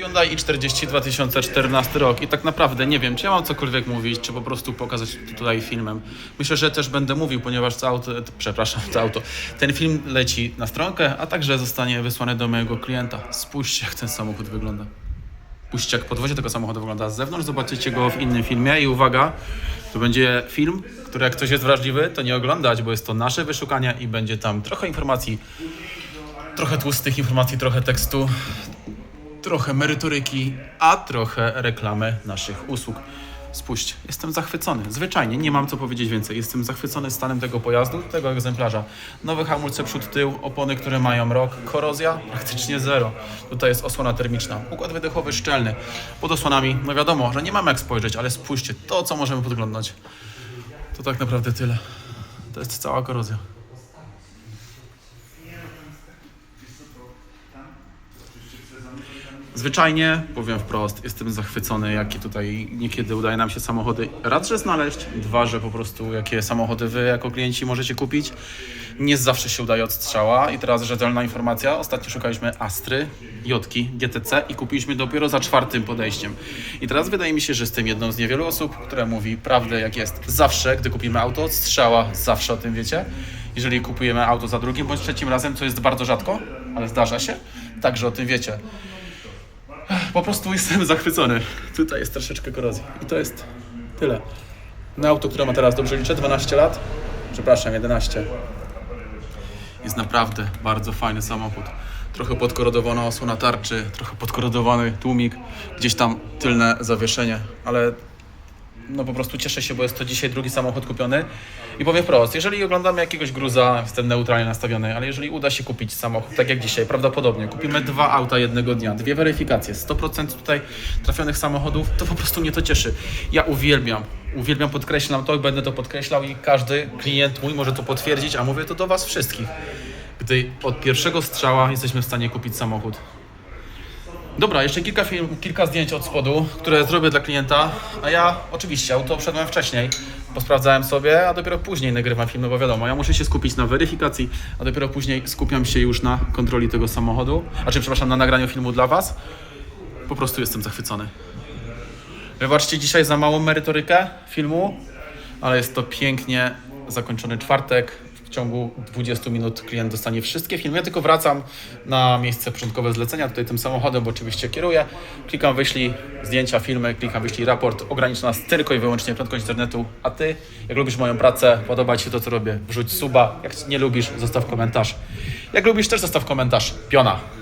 Hyundai i40 2014 rok i tak naprawdę nie wiem, czy ja mam cokolwiek mówić, czy po prostu pokazać tutaj filmem. Myślę, że też będę mówił, ponieważ to auto, e, przepraszam, to auto, ten film leci na stronkę, a także zostanie wysłany do mojego klienta. Spójrzcie, jak ten samochód wygląda. Spójrzcie, jak podwozie tego samochodu wygląda z zewnątrz, zobaczycie go w innym filmie i uwaga, to będzie film, który jak ktoś jest wrażliwy, to nie oglądać, bo jest to nasze wyszukanie i będzie tam trochę informacji, trochę tłustych informacji, trochę tekstu, trochę merytoryki, a trochę reklamy naszych usług. Spójrzcie, jestem zachwycony. Zwyczajnie, nie mam co powiedzieć więcej. Jestem zachwycony stanem tego pojazdu, tego egzemplarza. Nowe hamulce przód, tył, opony, które mają rok, korozja praktycznie zero. Tutaj jest osłona termiczna, układ wydechowy szczelny. Pod osłonami, no wiadomo, że nie mamy jak spojrzeć, ale spójrzcie, to co możemy podglądać, to tak naprawdę tyle. To jest cała korozja. Zwyczajnie, powiem wprost, jestem zachwycony, jakie tutaj niekiedy udaje nam się samochody raz, że znaleźć, dwa, że po prostu jakie samochody wy jako klienci możecie kupić. Nie zawsze się udaje od strzała i teraz rzetelna informacja. Ostatnio szukaliśmy Astry, Jotki, GTC i kupiliśmy dopiero za czwartym podejściem. I teraz wydaje mi się, że jestem jedną z niewielu osób, która mówi prawdę jak jest. Zawsze, gdy kupimy auto od strzała, zawsze o tym wiecie. Jeżeli kupujemy auto za drugim bądź trzecim razem, co jest bardzo rzadko, ale zdarza się, także o tym wiecie. Po prostu jestem zachwycony. Tutaj jest troszeczkę korozji. I to jest tyle. Na auto, które ma teraz, dobrze liczę, 12 lat? Przepraszam, 11. Jest naprawdę bardzo fajny samochód. Trochę podkorodowana osłona tarczy, trochę podkorodowany tłumik, gdzieś tam tylne zawieszenie, ale no po prostu cieszę się, bo jest to dzisiaj drugi samochód kupiony. I powiem wprost, jeżeli oglądamy jakiegoś gruza, jestem neutralnie nastawiony, ale jeżeli uda się kupić samochód, tak jak dzisiaj, prawdopodobnie kupimy dwa auta jednego dnia, dwie weryfikacje, 100% tutaj trafionych samochodów, to po prostu mnie to cieszy. Ja uwielbiam, uwielbiam, podkreślam to i będę to podkreślał i każdy klient mój może to potwierdzić, a mówię to do Was wszystkich. Gdy od pierwszego strzała jesteśmy w stanie kupić samochód, Dobra, jeszcze kilka, film, kilka zdjęć od spodu, które zrobię dla klienta. A ja oczywiście auto wszedłem wcześniej, posprawdzałem sobie, a dopiero później nagrywam filmy, bo wiadomo, ja muszę się skupić na weryfikacji, a dopiero później skupiam się już na kontroli tego samochodu. A czy przepraszam, na nagraniu filmu dla Was. Po prostu jestem zachwycony. Wybaczcie dzisiaj za małą merytorykę filmu, ale jest to pięknie zakończony czwartek. W ciągu 20 minut klient dostanie wszystkie filmy. Ja tylko wracam na miejsce początkowe zlecenia, tutaj tym samochodem, bo oczywiście kieruję. Klikam wyślij zdjęcia, filmy, klikam wyślij raport. Ogranicza nas tylko i wyłącznie prędkość internetu. A Ty, jak lubisz moją pracę, podoba Ci się to, co robię, wrzuć suba. Jak nie lubisz, zostaw komentarz. Jak lubisz, też zostaw komentarz. Piona.